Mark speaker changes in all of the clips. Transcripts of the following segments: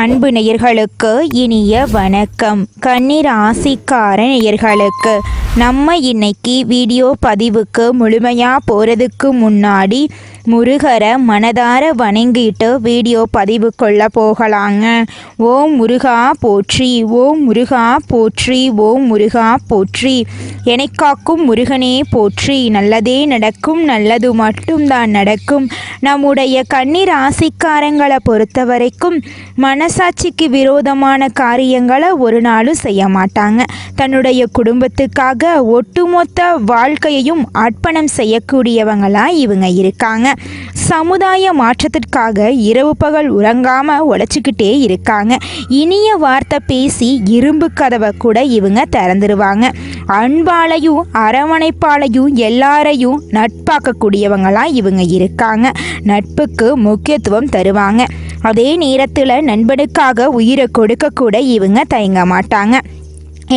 Speaker 1: அன்பு நேயர்களுக்கு இனிய வணக்கம். கண்ணீர் ஆசிக்கார நேயர்களுக்கு நம்ம இன்னைக்கு வீடியோ பதிவுக்கு முழுமையாக போகிறதுக்கு முன்னாடி முருகரை மனதார வணங்கிட்டு வீடியோ பதிவுக்குள்ள போகலாங்க. ஓம் முருகா போற்றி ஓம் முருகா போற்றி ஓம் முருகா போற்றி. என்னை முருகனே போற்றி. நல்லதே நடக்கும் நல்லது மட்டும்தான் நடக்கும். நம்முடைய கண்ணீர் ஆசிக்காரங்களை பொறுத்த வரைக்கும் மனசாட்சிக்கு விரோதமான காரியங்களை ஒரு நாளும் செய்ய மாட்டாங்க. தன்னுடைய குடும்பத்துக்காக ஒட்டுமொத்த வாழ்க்கையையும் அர்ப்பணம் செய்யக்கூடியவங்களாக இவங்க இருக்காங்க. சமுதாய மாற்றத்திற்காக இரவு பகல் உறங்காமல் உழைச்சிக்கிட்டே இருக்காங்க. இனிய வார்த்தை பேசி இரும்பு கதவை கூட இவங்க திறந்துருவாங்க. அன்பாலையும் அரவணைப்பாலையும் எல்லாரையும் நட்பாக்கக்கூடியவங்களாம் இவங்க இருக்காங்க. நட்புக்கு முக்கியத்துவம் தருவாங்க. அதே நேரத்தில் நண்பனுக்காக உயிரை கொடுக்க கூட இவங்க தயங்க மாட்டாங்க.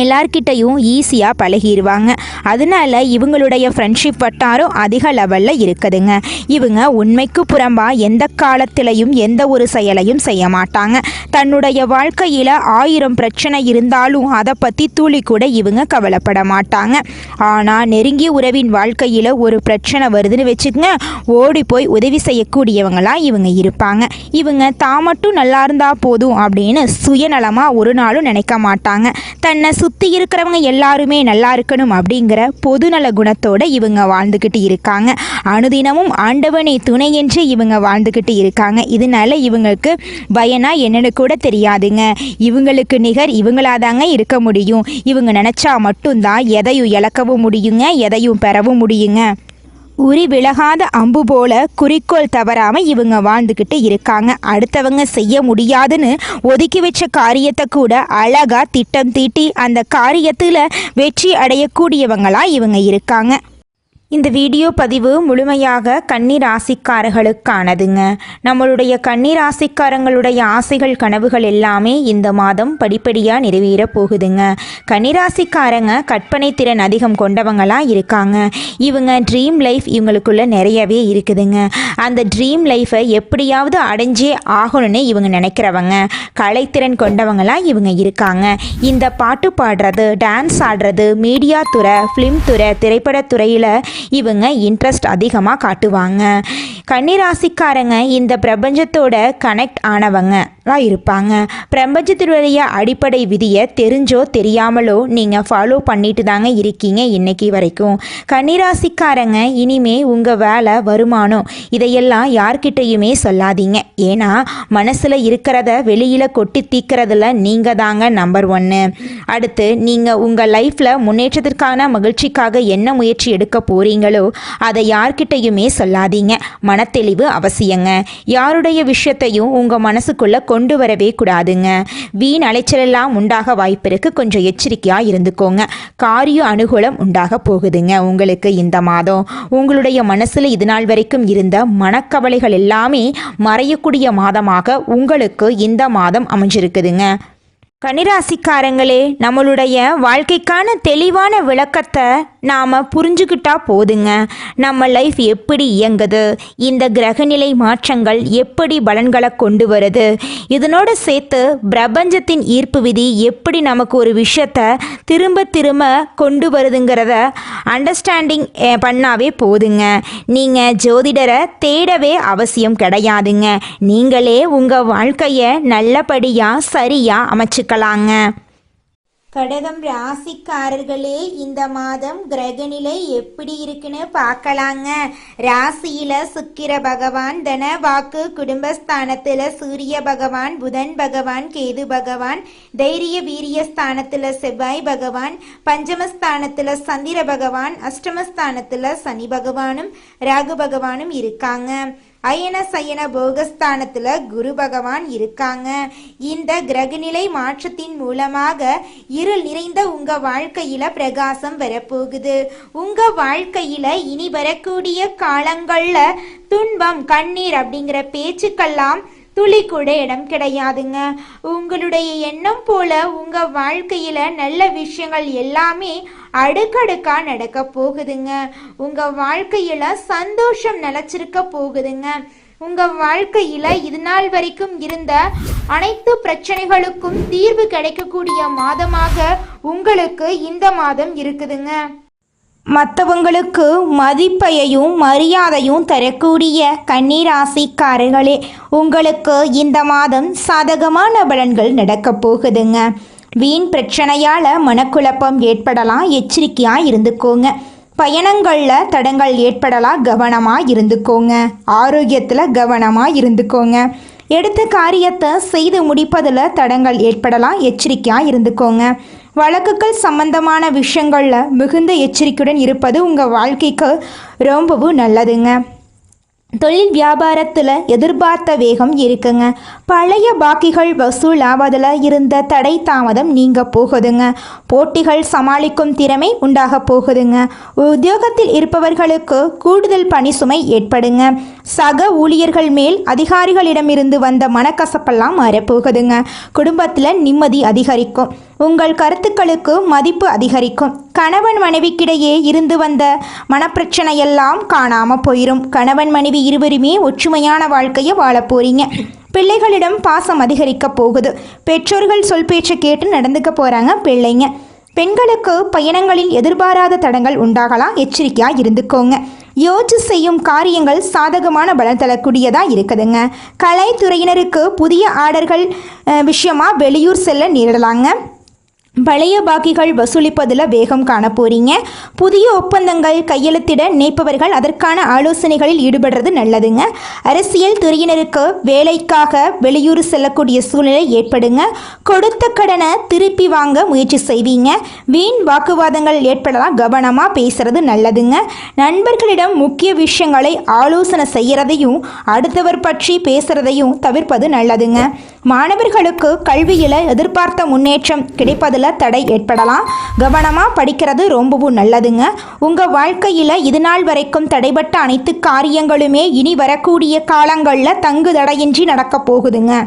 Speaker 1: எல்லார்கிட்டையும் ஈஸியாக பழகிடுவாங்க அதனால இவங்களுடைய ஃப்ரெண்ட்ஷிப் வட்டாரம் அதிக லெவலில் இருக்குதுங்க. இவங்க உண்மைக்கு புறம்பாக எந்த காலத்திலையும் எந்த ஒரு செயலையும் செய்ய மாட்டாங்க. தன்னுடைய வாழ்க்கையில் ஆயிரம் பிரச்சனை இருந்தாலும் அதை பற்றி துளி கூட இவங்க கவலைப்பட மாட்டாங்க. ஆனால் நெருங்கிய உறவின் வாழ்க்கையில் ஒரு பிரச்சனை வருதுன்னு வச்சுக்கோங்க ஓடி போய் உதவி செய்யக்கூடியவங்களாம் இவங்க இருப்பாங்க. இவங்க தான் மட்டும் நல்லா இருந்தால் போதும் அப்படின்னு சுயநலமாக ஒரு நாளும் நினைக்க மாட்டாங்க. தன்னை சுற்றி இருக்கிறவங்க எல்லாருமே நல்லா இருக்கணும் அப்படிங்கிற பொதுநல குணத்தோட இவங்க வாழ்ந்துக்கிட்டு இருக்காங்க. அனுதினமும் ஆண்டவனை துணை என்று இவங்க வாழ்ந்துக்கிட்டு இருக்காங்க. இதனால இவங்களுக்கு பயனா என்னன்னு கூட தெரியாதுங்க. இவங்களுக்கு நிகர் இவங்களாதாங்க இருக்க முடியும். இவங்க நினச்சா மட்டும்தான் எதையும் இழக்கவும் முடியுங்க எதையும் பெறவும் முடியுங்க. உரி விலகாத அம்பு போல குறிக்கோள் தவறாம இவங்க வாழ்ந்துக்கிட்டு இருக்காங்க. அடுத்தவங்க செய்ய முடியாதுன்னு ஒதுக்கி வச்ச காரியத்தை கூட அழகா திட்டம் தீட்டி அந்த காரியத்தில் வெற்றி அடையக்கூடியவங்களா இவங்க இருக்காங்க. இந்த வீடியோ பதிவு முழுமையாக கன்னி ராசிக்காரர்களுக்கானதுங்க நம்மளுடைய கன்னி ராசிக்காரங்களுடைய ஆசைகள் கனவுகள் எல்லாமே இந்த மாதம் படிப்படியாக நிறைவேற போகுதுங்க. கன்னிராசிக்காரங்க கற்பனை திறன் அதிகம் கொண்டவங்களாக இருக்காங்க. இவங்க ட்ரீம் லைஃப் இவங்களுக்குள்ள நிறையவே இருக்குதுங்க. அந்த ட்ரீம் லைஃப்பை எப்படியாவது அடைஞ்சே ஆகணும்னு இவங்க நினைக்கிறவங்க. கலைத்திறன் கொண்டவங்களாக இவங்க இருக்காங்க. இந்த பாட்டு பாடுறது டான்ஸ் ஆடுறது மீடியா துறை ஃபிலிம் துறை திரைப்படத்துறையில் இவங்க இன்ட்ரெஸ்ட் அதிகமாக காட்டுவாங்க. கன்னிராசிக்காரங்க இந்த பிரபஞ்சத்தோட கனெக்ட் ஆனவங்க. ஆனவங்களா இருப்பாங்க. பிரபஞ்சத்தினுடைய அடிப்படை விதியை தெரிஞ்சோ தெரியாமலோ நீங்கள் ஃபாலோ பண்ணிட்டு தாங்க இருக்கீங்க இன்னைக்கு வரைக்கும். கன்னிராசிக்காரங்க இனிமே உங்கள் வேலை வருமானம். இதையெல்லாம் யார்கிட்டையுமே சொல்லாதீங்க. ஏன்னா மனசில் இருக்கிறத வெளியில் கொட்டி தீக்கிறதுல நீங்கள் தாங்க நம்பர் ஒன்று அடுத்து நீங்கள் உங்கள் லைஃப்பில் முன்னேற்றத்திற்கான மகிழ்ச்சிக்காக என்ன முயற்சி எடுக்க போகிறீங்களோ அதை யார்கிட்டையுமே சொல்லாதீங்க. மனத்தெளிவு அவசியங்க. யாருடைய விஷயத்தையும் உங்கள் மனசுக்குள்ளே கொண்டு வரவே கூடாதுங்க. வீண் அலைச்சலெல்லாம் உண்டாக வாய்ப்பிருக்கு. கொஞ்சம் எச்சரிக்கையாக இருந்துக்கோங்க. காரிய அனுகூலம் உண்டாக போகுதுங்க உங்களுக்கு இந்த மாதம். உங்களுடைய மனசில் இதுநாள் வரைக்கும் இருந்த மனக்கவலைகள் எல்லாமே மறையக்கூடிய மாதமாக உங்களுக்கு இந்த மாதம் அமைஞ்சிருக்குதுங்க. கனிராசிக்காரங்களே நம்மளுடைய வாழ்க்கைக்கான தெளிவான விளக்கத்தை நாம் புரிஞ்சுக்கிட்டா போதுங்க. நம்ம லைஃப் எப்படி இயங்குது? இந்த கிரகநிலை மாற்றங்கள் எப்படி பலன்களை கொண்டு வருது? இதனோட சேர்த்து பிரபஞ்சத்தின் ஈர்ப்பு விதி எப்படி நமக்கு ஒரு விஷயத்தை திரும்ப திரும்ப கொண்டு வருதுங்கிறத அண்டர்ஸ்டாண்டிங் eh, பண்ணாவே போதுங்க. நீங்கள் ஜோதிடரை தேடவே அவசியம் கிடையாதுங்க. நீங்களே உங்கள் வாழ்க்கையை நல்லபடியாக சரியாக அமைச்சுக்கலாங்க. கடகம் ராசிக்காரர்களே இந்த மாதம் கிரகநிலை எப்படி இருக்குன்னு பார்க்கலாங்க. ராசியில சுக்கிர பகவான் தன வாக்கு குடும்பஸ்தானத்துல சூரிய பகவான் புதன் பகவான் கேது பகவான் தைரிய வீரிய ஸ்தானத்துல செவ்வாய் பகவான் பஞ்சமஸ்தானத்துல சந்திர பகவான் அஷ்டமஸ்தானத்துல சனி பகவானும் ராகு பகவானும் இருக்காங்க. அயன சயன போகஸ்தானத்துல குரு பகவான் இருக்காங்க. இந்த கிரகநிலை மாற்றத்தின் மூலமாக இருள் நிறைந்த உங்க வாழ்க்கையில பிரகாசம் வரப்போகுது. உங்க வாழ்க்கையில இனி வரக்கூடிய காலங்கள்ல துன்பம் கண்ணீர் அப்படிங்கிற பேச்சுக்கெல்லாம் துளி கூட இடம் கிடையாதுங்க. உங்களுடைய எண்ணம் போல உங்க வாழ்க்கையில நல்ல விஷயங்கள் எல்லாமே அடுக்கடுக்கா நடக்க போகுதுங்க. உங்க வாழ்க்கையில சந்தோஷம் நிலச்சிருக்க போகுதுங்க. உங்க வாழ்க்கையில இது நாள் வரைக்கும் இருந்த அனைத்து பிரச்சனைகளுக்கும் தீர்வு கிடைக்கக்கூடிய மாதமாக உங்களுக்கு இந்த மாதம் இருக்குதுங்க. மற்றவங்களுக்கு மதிப்பையும் மரியாதையும் தரக்கூடிய கன்னிராசிக்காரர்களே உங்களுக்கு இந்த மாதம் சாதகமான பலன்கள் நடக்கப் போகுதுங்க. வீண் பிரச்சனையால் மனக்குழப்பம் ஏற்படலாம் எச்சரிக்கையாக இருந்துக்கோங்க. பயணங்களில் தடங்கள் ஏற்படலாம் கவனமாக இருந்துக்கோங்க. ஆரோக்கியத்தில் கவனமாக இருந்துக்கோங்க. எடுத்த காரியத்தை செய்து முடிப்பதில் தடங்கள் ஏற்படலாம் எச்சரிக்கையாக இருந்துக்கோங்க. வழக்குகள் சம்பந்தமான விஷயங்களில் மிகுந்த எச்சரிக்கையுடன் இருப்பது உங்கள் வாழ்க்கைக்கு ரொம்பவும் நல்லதுங்க. தொழில் வியாபாரத்தில் எதிர்பார்த்த வேகம் இருக்குங்க. பழைய பாக்கிகள் வசூல் ஆவதில் இருந்த தடை தாமதம் நீங்க போகுதுங்க. போட்டிகள் சமாளிக்கும் திறமை உண்டாக போகுதுங்க. உத்தியோகத்தில் இருப்பவர்களுக்கு கூடுதல் பணி சுமை ஏற்படுங்க. சக ஊழியர்கள் மேல் அதிகாரிகளிடமிருந்து வந்த மனக்கசப்பெல்லாம் மாறப்போகுதுங்க. குடும்பத்தில் நிம்மதி அதிகரிக்கும். உங்கள் கருத்துக்களுக்கு மதிப்பு அதிகரிக்கும். கணவன் மனைவிக்கிடையே இருந்து வந்த மனப்பிரச்சனையெல்லாம் காணாமல் போயிடும் கணவன் மனைவி இருவருமே ஒற்றுமையான வாழ்க்கையை வாழ போகிறீங்க பிள்ளைகளிடம் பாசம் அதிகரிக்க போகுது. பெற்றோர்கள் சொல் பேச்சை கேட்டு நடந்துக்க போகிறாங்க பிள்ளைங்க. பெண்களுக்கு பயணங்களில் எதிர்பாராத தடங்கள் உண்டாகலாம். எச்சரிக்கையாக இருந்துக்கோங்க. யோசிச்சு செய்யும் காரியங்கள் சாதகமான பலன் தரக்கூடியதாக இருக்குதுங்க. கலைத்துறையினருக்கு புதிய ஆர்டர்கள் விஷயமாக விஷயமா வெளியூர் செல்ல நேரிடலாங்க. பழைய பாக்கிகள் வசூலிப்பதில் வேகம் காண போறீங்க புதிய ஒப்பந்தங்கள் கையெழுத்திட நினைப்பவர்கள் அதற்கான ஆலோசனைகளில் ஈடுபடுறது நல்லதுங்க. அரசியல் துறையினருக்கு வேலைக்காக வெளியூர் செல்லக்கூடிய சூழ்நிலை ஏற்படுங்க. கொடுத்த கடனை திருப்பி வாங்க முயற்சி செய்வீங்க. வீண் வாக்குவாதங்கள் ஏற்படலாம். கவனமாக பேசுறது நல்லதுங்க. நண்பர்களிடம் முக்கிய விஷயங்களை ஆலோசனை செய்யறதையும் அடுத்தவர் பற்றி பேசுறதையும் தவிர்ப்பது நல்லதுங்க. மாணவர்களுக்கு கல்வியில் எதிர்பார்த்த முன்னேற்றம் கிடைப்பதில் தடை ஏற்படலாம். கவனமாக படிக்கிறது ரொம்பவும் நல்லதுங்க. உங்கள் வாழ்க்கையில் இது நாள் வரைக்கும் தடைபட்ட அனைத்து காரியங்களுமே இனி வரக்கூடிய காலங்களில் தங்கு தடையின்றி நடக்கப் போகுதுங்க.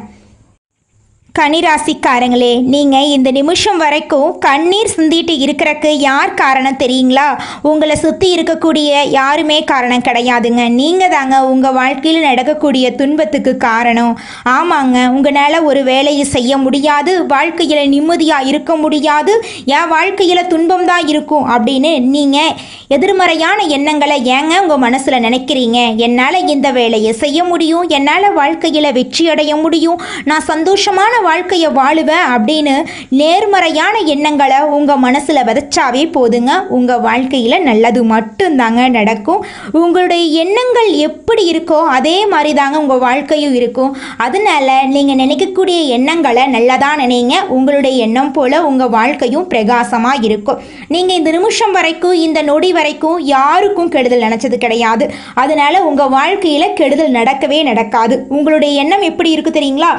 Speaker 1: கனிராசிக்காரங்களே நீங்கள் இந்த நிமிஷம் வரைக்கும் கண்ணீர் சிந்திட்டு இருக்கிறக்கு யார் காரணம் தெரியுங்களா? உங்களை சுற்றி இருக்கக்கூடிய யாருமே காரணம் கிடையாதுங்க. நீங்கள் தாங்க உங்கள் வாழ்க்கையில் நடக்கக்கூடிய துன்பத்துக்கு காரணம். ஆமாங்க உங்களால் ஒரு வேலையை செய்ய முடியாது வாழ்க்கையில் நிம்மதியாக இருக்க முடியாது என் வாழ்க்கையில் துன்பம் தான் இருக்கும் அப்படின்னு நீங்கள் எதிர்மறையான எண்ணங்களை ஏங்க உங்கள் மனசில் நினைக்கிறீங்க? என்னால் இந்த வேலையை செய்ய முடியும் என்னால் வாழ்க்கையில் வெற்றி அடைய முடியும் நான் சந்தோஷமான வாழ்க்கையை வாழுவேன் அப்படின்னு நேர்மறையான எண்ணங்களை உங்கள் மனசில் விதைச்சாவே போதுங்க. உங்கள் வாழ்க்கையில் நல்லது மட்டும்தாங்க நடக்கும். உங்களுடைய எண்ணங்கள் எப்படி இருக்கோ அதே மாதிரி தாங்க உங்கள் வாழ்க்கையும் இருக்கும். அதனால நீங்கள் நினைக்கக்கூடிய எண்ணங்களை நல்லதாக நினைங்க. உங்களுடைய எண்ணம் போல் உங்கள் வாழ்க்கையும் பிரகாசமாக இருக்கும். நீங்கள் இந்த நிமிஷம் வரைக்கும் இந்த நொடி வரைக்கும் யாருக்கும் கெடுதல் நினச்சது கிடையாது. அதனால் உங்கள் வாழ்க்கையில் கெடுதல் நடக்கவே நடக்காது. உங்களுடைய எண்ணம் எப்படி இருக்குது தெரியுங்களா?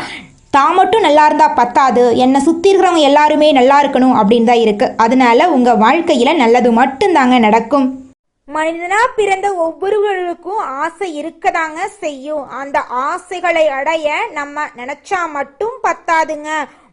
Speaker 1: தான் மட்டும் நல்லா இருந்தால் பத்தாது. என்னை சுற்றி இருக்கிறவங்க எல்லாருமே நல்லா இருக்கணும் அப்படின்னு தான் இருக்குது அதனால உங்கள் வாழ்க்கையில் நல்லது மட்டும்தாங்க நடக்கும். மனிதனாக பிறந்த ஒவ்வொருவருக்கும் ஆசை இருக்கதாங்க செய்யும். அந்த ஆசைகளை அடைய நம்ம நினச்சா மட்டும் பத்தாதுங்க.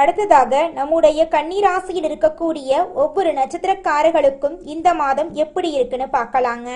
Speaker 1: அடுத்ததாக நம்முடைய கன்னிராசியில் இருக்கக்கூடிய ஒவ்வொரு நட்சத்திரக்காரர்களுக்கும் இந்த மாதம் எப்படி இருக்குன்னு பார்க்கலாங்க.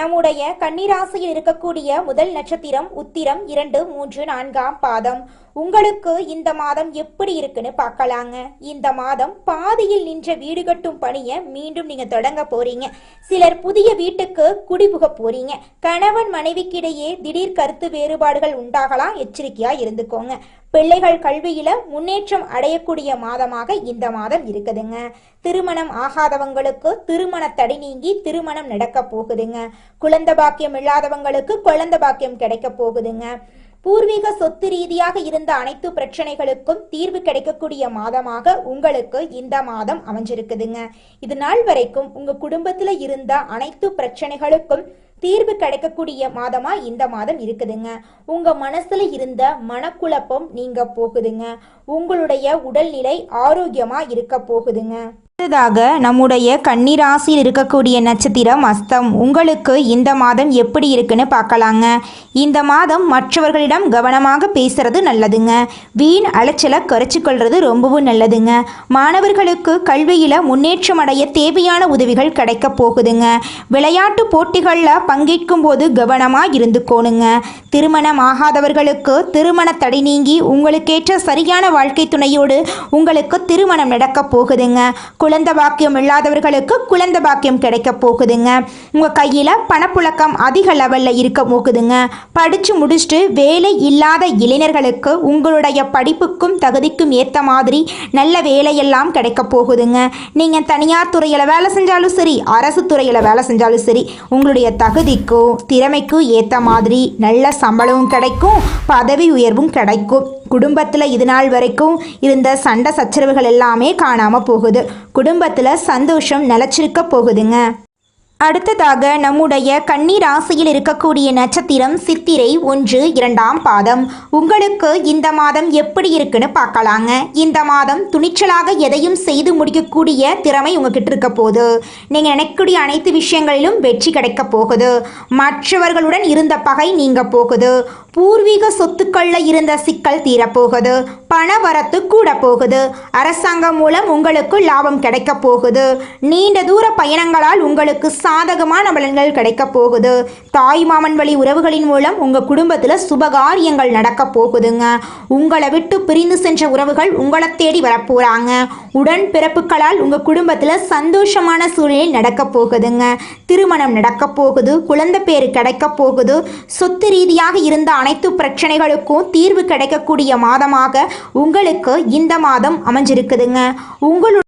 Speaker 1: நம்முடைய கன்னிராசியில் இருக்கக்கூடிய முதல் நட்சத்திரம் உத்திரம் இரண்டு மூன்று நான்காம் பாதம். உங்களுக்கு இந்த மாதம் எப்படி இருக்குன்னு பார்க்கலாங்க. இந்த மாதம் பாதியில் நின்ற வீடு கட்டும் பணியை மீண்டும் நீங்க தொடங்க போறீங்க. சிலர் புதிய வீட்டுக்கு குடிபுக போறீங்க. கணவன் மனைவிக்கிடையே திடீர் கருத்து வேறுபாடுகள் உண்டாகலாம். எச்சரிக்கையா இருந்துக்கோங்க. பிள்ளைகள் கல்வியில முன்னேற்றம் அடையக்கூடிய மாதமாக இந்த மாதம் இருக்குதுங்க. திருமணம் ஆகாதவங்களுக்கு திருமண தடை நீங்கி திருமணம் நடக்க போகுதுங்க. குழந்தை பாக்கியம் இல்லாதவங்களுக்கு குழந்தை பாக்கியம் கிடைக்க போகுதுங்க. பூர்வீக சொத்து ரீதியாக இருந்த அனைத்து பிரச்சனைகளுக்கும் தீர்வு கிடைக்கக்கூடிய மாதமாக உங்களுக்கு இந்த மாதம் அமைஞ்சிருக்குதுங்க. இது நாள் வரைக்கும் உங்க குடும்பத்துல இருந்த அனைத்து பிரச்சனைகளுக்கும் தீர்வு கிடைக்கக்கூடிய மாதமா இந்த மாதம் இருக்குதுங்க. உங்க மனசுல இருந்த மனக்குழப்பம் நீங்க போகுதுங்க. உங்களுடைய உடல்நிலை ஆரோக்கியமா இருக்க போகுதுங்க. அடுத்ததாக நம்முடைய கன்னிராசியில் இருக்கக்கூடிய நட்சத்திரம் அஸ்தம். உங்களுக்கு இந்த மாதம் எப்படி இருக்குன்னு பார்க்கலாங்க. இந்த மாதம் மற்றவர்களிடம் கவனமாக பேசுறது நல்லதுங்க. வீண் அலைச்சலை குறைச்சி கொள்வது ரொம்பவும் நல்லதுங்க. மாணவர்களுக்கு கல்வியில் முன்னேற்றம் அடைய தேவையான உதவிகள் கிடைக்க போகுதுங்க. விளையாட்டு போட்டிகளில் பங்கேற்கும் போது கவனமாக இருந்துக்கோணுங்க. திருமணம் ஆகாதவர்களுக்கு திருமண தடை நீங்கி உங்களுக்கேற்ற சரியான வாழ்க்கை துணையோடு உங்களுக்கு திருமணம் நடக்க போகுதுங்க. குழந்த பாக்கியம் இல்லாதவர்களுக்கு குழந்தை பாக்கியம் கிடைக்க போகுதுங்க. உங்கள் கையில் பணப்புழக்கம் அதிக லெவலில் இருக்க போகுதுங்க. படித்து முடிச்சுட்டு வேலை இல்லாத இளைஞர்களுக்கு உங்களுடைய படிப்புக்கும் தகுதிக்கும் ஏற்ற மாதிரி நல்ல வேலையெல்லாம் கிடைக்க போகுதுங்க. நீங்கள் தனியார் துறையில் வேலை செஞ்சாலும் சரி அரசு துறையில் வேலை செஞ்சாலும் சரி உங்களுடைய தகுதிக்கும் திறமைக்கும் ஏற்ற மாதிரி நல்ல சம்பளமும் கிடைக்கும் பதவி உயர்வும் கிடைக்கும். குடும்பத்தில் இது நாள் வரைக்கும் இருந்த சண்டை சச்சரவுகள் எல்லாமே காணாமல் போகுது. குடும்பத்தில் சந்தோஷம் நிலச்சிருக்க போகுதுங்க. அடுத்ததாக நம்முடைய கன்னி ராசியில் இருக்கக்கூடிய நட்சத்திரம் சித்திரை ஒன்று இரண்டாம் பாதம். உங்களுக்கு இந்த மாதம் எப்படி இருக்குன்னு பார்க்கலாங்க. இந்த மாதம் துணிச்சலாக எதையும் செய்து முடிக்கக்கூடிய திறமை உங்ககிட்ட இருக்க போகுது. நீங்கள் நினைக்கக்கூடிய அனைத்து விஷயங்களிலும் வெற்றி கிடைக்க போகுது. மற்றவர்களுடன் இருந்த பகை நீங்க போகுது. பூர்வீக சொத்துக்களில் இருந்த சிக்கல் தீரப்போகுது. பண வரத்து கூட போகுது அரசாங்கம் மூலம் உங்களுக்கு லாபம் கிடைக்க போகுது. நீண்ட தூர பயணங்களால் உங்களுக்கு சாதகமான பலன்கள் கிடைக்க போகுது. தாய் மாமன் வழி உறவுகளின் மூலம் உங்கள் குடும்பத்தில் சுபகாரியங்கள் நடக்க போகுதுங்க. உங்களை விட்டு பிரிந்து சென்ற உறவுகள் உங்களை தேடி வரப்போகிறாங்க உடன் பிறப்புகளால் உங்கள் குடும்பத்தில் சந்தோஷமான சூழ்நிலை நடக்க போகுதுங்க. திருமணம் நடக்க போகுது. குழந்தை பேர் கிடைக்க போகுது. சொத்து ரீதியாக இருந்த அனைத்து பிரச்சனைகளுக்கும் தீர்வு கிடைக்கக்கூடிய மாதமாக உங்களுக்கு இந்த மாதம் அமைஞ்சிருக்குதுங்க. உங்களுடைய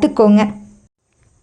Speaker 1: கற்றுக்கோங்க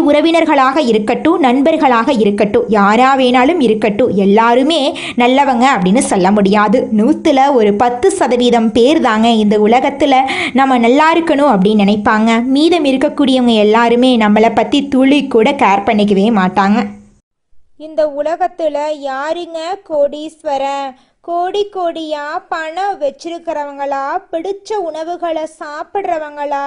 Speaker 1: உறவினர்களாக இருக்கட்டும் நண்பர்களாக இருக்கட்டும் யாரா வேணாலும் இருக்கட்டும் எல்லாருமே நல்லவங்க அப்படின்னு சொல்ல முடியாது. நூற்றுல ஒரு பத்து சதவீதம் பேர் தாங்க இந்த உலகத்தில் நம்ம நல்லா இருக்கணும் அப்படின்னு நினைப்பாங்க. மீதம் இருக்கக்கூடியவங்க எல்லாருமே நம்மளை பற்றி துளி கூட கேர் பண்ணிக்கவே மாட்டாங்க. இந்த உலகத்தில் யாருங்க கோடீஸ்வரன்? கோடி கோடியாக பணம் வச்சிருக்கிறவங்களா? பிடிச்ச உணவுகளை சாப்பிட்றவங்களா?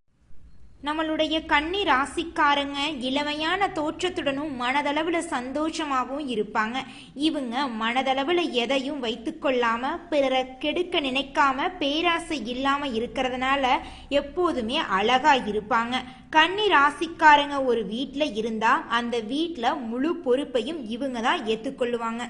Speaker 1: நம்மளுடைய கன்னி ராசிக்காரங்க இளமையான தோற்றத்துடனும் மனதளவில் சந்தோஷமாகவும் இருப்பாங்க. இவங்க மனதளவில் எதையும் வைத்துக்கொள்ளாமல் பிறரை கெடுக்க நினைக்காம பேராசை இல்லாமல் இருக்கிறதுனால எப்போதுமே அழகாக இருப்பாங்க. கன்னி ராசிக்காரங்க ஒரு வீட்டில் இருந்தால் அந்த வீட்டில் முழு பொறுப்பையும் இவங்க தான் ஏற்றுக்கொள்ளுவாங்க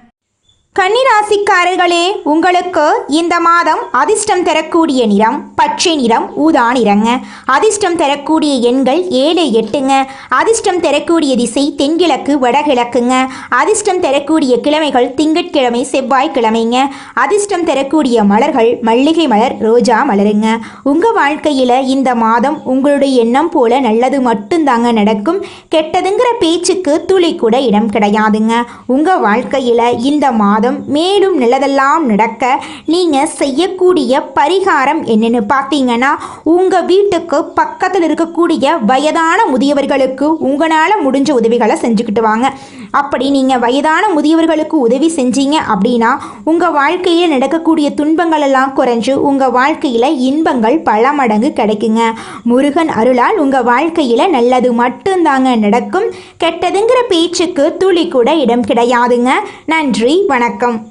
Speaker 1: கன்னிராசிக்காரர்களே உங்களுக்கு இந்த மாதம் அதிர்ஷ்டம் தரக்கூடிய நிறம் பச்சை நிறம் ஊதா நிறங்க. அதிர்ஷ்டம் தரக்கூடிய எண்கள் ஏழு எட்டுங்க. அதிர்ஷ்டம் தரக்கூடிய திசை தென்கிழக்கு வடகிழக்குங்க. அதிர்ஷ்டம் தரக்கூடிய கிழமைகள் திங்கட்கிழமை செவ்வாய்க்கிழமைங்க. அதிர்ஷ்டம் தரக்கூடிய மலர்கள் மல்லிகை மலர் ரோஜா மலருங்க. உங்கள் வாழ்க்கையில் இந்த மாதம் உங்களுடைய எண்ணம் போல நல்லது மட்டும்தாங்க நடக்கும். கெட்டதுங்கிற பேச்சுக்கு துளி கூட இடம் கிடையாதுங்க. உங்கள் வாழ்க்கையில் இந்த மாதம் மேலும் நல்லதெல்லாம் நடக்க நீங்கள் செய்யக்கூடிய பரிகாரம் என்னென்னு பார்த்தீங்கன்னா உங்கள் வீட்டுக்கு பக்கத்தில் இருக்கக்கூடிய வயதான முதியவர்களுக்கு உங்களால் முடிஞ்ச உதவிகளை செஞ்சுக்கிட்டு வாங்க. அப்படி நீங்கள் வயதான முதியவர்களுக்கு உதவி செஞ்சீங்க அப்படின்னா உங்கள் வாழ்க்கையில் நடக்கக்கூடிய துன்பங்கள் எல்லாம் குறைஞ்சு உங்கள் வாழ்க்கையில் இன்பங்கள் பல மடங்கு கிடைக்குங்க. முருகன் அருளால் உங்கள் வாழ்க்கையில் நல்லது மட்டும்தாங்க நடக்கும். கெட்டதுங்கிற பேச்சுக்கு துளி கூட இடம் கிடையாதுங்க. நன்றி வணக்கம்.